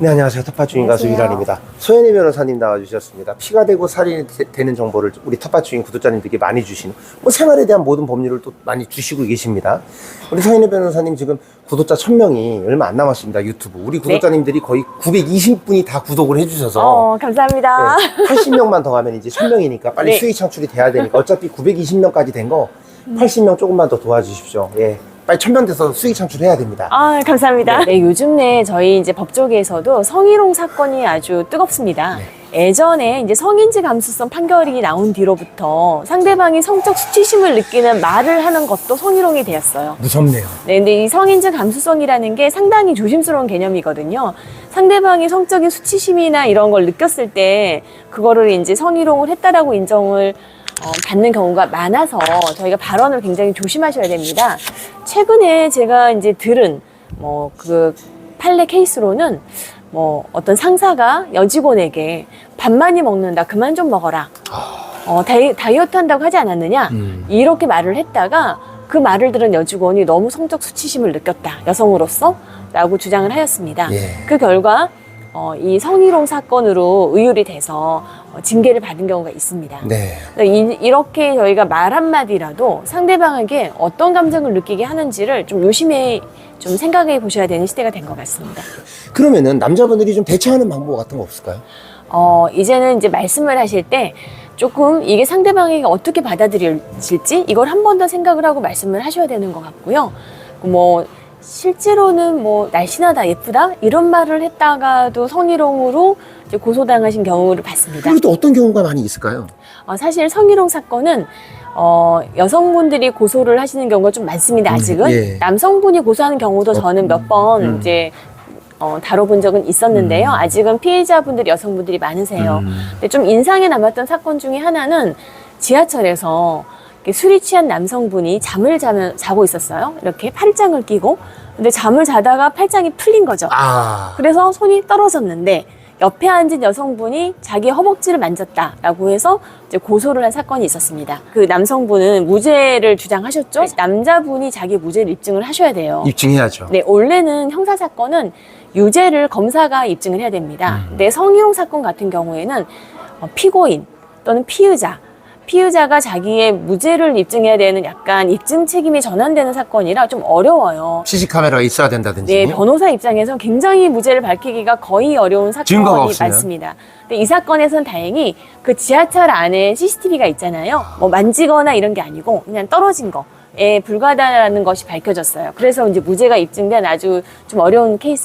네, 안녕하세요. 텃밭주인 가수. 이란입니다. 소연희 변호사님 나와주셨습니다. 피가 되고 살이 되- 되는 정보를 우리 텃밭주인 구독자님들께 많이 주시는, 뭐 생활에 대한 모든 법률을 또 많이 주시고 계십니다. 우리 소연희 변호사님 지금 구독자 1000명이 얼마 안 남았습니다. 유튜브. 우리 구독자님들이 거의 920분이 다 구독을 해주셔서. 어, 감사합니다. 네, 80명만 더 가면 이제 1000명이니까 빨리 네. 수익 창출이 돼야 되니까 어차피 920명까지 된 거 80명 조금만 더 도와주십시오. 예. 빨리 1000명 돼서 수익 창출해야 됩니다. 아, 감사합니다. 네, 요즘 내 저희 이제 법조계에서도 성희롱 사건이 아주 뜨겁습니다. 예전에 이제 성인지 감수성 판결이 나온 뒤로부터 상대방이 성적 수치심을 느끼는 말을 하는 것도 성희롱이 되었어요. 무섭네요. 네, 근데 이 성인지 감수성이라는 게 상당히 조심스러운 개념이거든요. 상대방이 성적인 수치심이나 이런 걸 느꼈을 때 그거를 이제 성희롱을 했다라고 인정을 어, 받는 경우가 많아서 저희가 발언을 굉장히 조심하셔야 됩니다. 최근에 제가 이제 들은 뭐 그 판례 케이스로는 뭐 어떤 상사가 여직원에게 밥 많이 먹는다 그만 좀 먹어라 어, 다이, 다이어트 한다고 하지 않았느냐 음. 이렇게 말을 했다가 그 말을 들은 여직원이 너무 성적 수치심을 느꼈다 여성으로서 라고 주장을 하였습니다 예. 그 결과 어, 이 성희롱 사건으로 의율이 돼서 어, 징계를 받은 경우가 있습니다 네. 이, 이렇게 저희가 말 한마디라도 상대방에게 어떤 감정을 느끼게 하는지를 좀 요심히 좀 생각해 보셔야 되는 시대가 된 것 같습니다. 그러면은 남자분들이 좀 대처하는 방법 같은 거 없을까요? 어, 이제는 이제 말씀을 하실 때 조금 이게 상대방에게 어떻게 받아들일지 이걸 한 번 더 생각을 하고 말씀을 하셔야 되는 것 같고요. 뭐, 실제로는 뭐, 날씬하다, 예쁘다? 이런 말을 했다가도 성희롱으로 이제 고소당하신 경우를 봤습니다. 그리고 또 어떤 경우가 많이 있을까요? 어, 사실 성희롱 사건은 어, 여성분들이 고소를 하시는 경우가 좀 많습니다. 아직은 음, 예. 남성분이 고소하는 경우도 저는 몇번 음. 이제 어, 다뤄본 적은 있었는데요. 음. 아직은 피해자분들이 여성분들이 많으세요. 음. 근데 좀 인상에 남았던 사건 중에 하나는 지하철에서 술이 취한 남성분이 잠을 자면, 자고 있었어요. 이렇게 팔짱을 끼고. 근데 잠을 자다가 팔짱이 풀린 거죠. 아. 그래서 손이 떨어졌는데 옆에 앉은 여성분이 자기 허벅지를 만졌다라고 해서 이제 고소를 한 사건이 있었습니다. 그 남성분은 무죄를 주장하셨죠. 남자분이 자기 무죄를 입증을 하셔야 돼요. 입증해야죠. 네, 원래는 형사 사건은 유죄를 검사가 입증을 해야 됩니다. 근데 성희롱 사건 같은 경우에는 어, 피고인 또는 피의자 피의자가 자기의 무죄를 입증해야 되는 약간 입증 책임이 전환되는 사건이라 좀 어려워요. CC 카메라가 있어야 된다든지. 네, 변호사 입장에서 굉장히 무죄를 밝히기가 거의 어려운 증거가 사건이 없으면? 많습니다. 근데 이 사건에서는 다행히 그 지하철 안에 CCTV가 있잖아요. 뭐 만지거나 이런 게 아니고 그냥 떨어진 거에 불과하다는 것이 밝혀졌어요. 그래서 이제 무죄가 입증된 아주 좀 어려운 케이스였습니다.